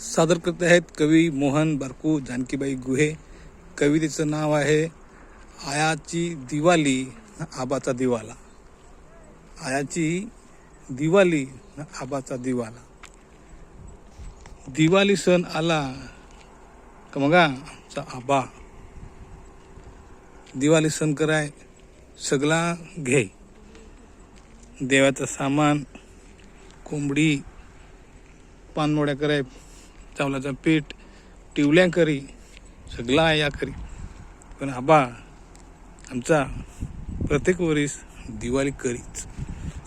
सादर करत आहेत कवी मोहन बारकू जानकीबाई गुहे. कवितेचं नाव आहे आयाची दिवाली आबाचा दिवाला. आयाची दिवाली आबाचा दिवाला. दिवाळी सण आला का मगा? आमचा आबा. दिवाळी सण कराय सगळा घे. देवाचं सामान कोंबडी पानमोड्या कराय चावलाचं पीठ टिवल्या करी सगळा या करी. पण आबा आमचा प्रत्येक वरीस दिवाळी करीच.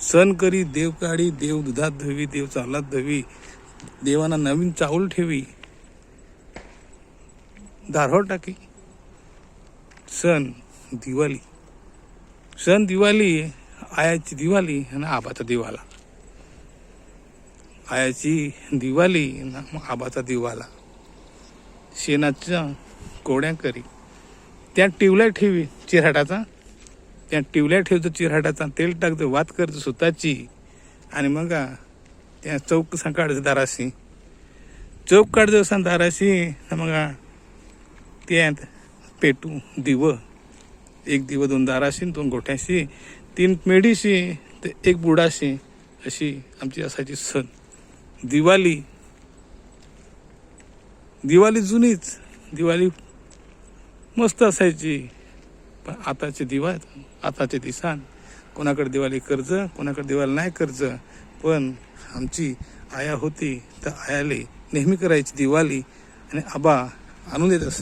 सण करी देव काढी देव दुधात धवी देव चावलात धवी देवांना नवीन चावल ठेवी. दारहोर टाकी. सण दिवाळी. सण दिवाळी आयाची दिवाळी आणि आबाचा दिवाला. आयाची दिवाली ना आबाचा दिवाला. शेणाच्या कोड्या करी. त्या टिवल्या ठेवी चिराटाचा त्या टिवल्या ठेवतो चिराटाचा तेल टाकतो वात करतो स्वतःची. आणि मग त्या चौक काढतो दाराशी. चौक काढतो सांग दाराशी मग आ, त्यात पेटू दिव. एक दिव दोन दाराशी दोन गोठ्याशी तीन मेढीशी ते एक बुडाशी अशी आमची असायची सण. दिवाळी दिवाळी जुनीच. दिवाळी मस्त असायची. पण आताचे दिवा आताचे दिसान. कोणाकडे दिवाळी कर्ज कोणाकडे दिवाळी नाही कर्ज. पण आमची आया होती. तर आयाले नेहमी करायची दिवाळी. आणि आबा आणून देत असा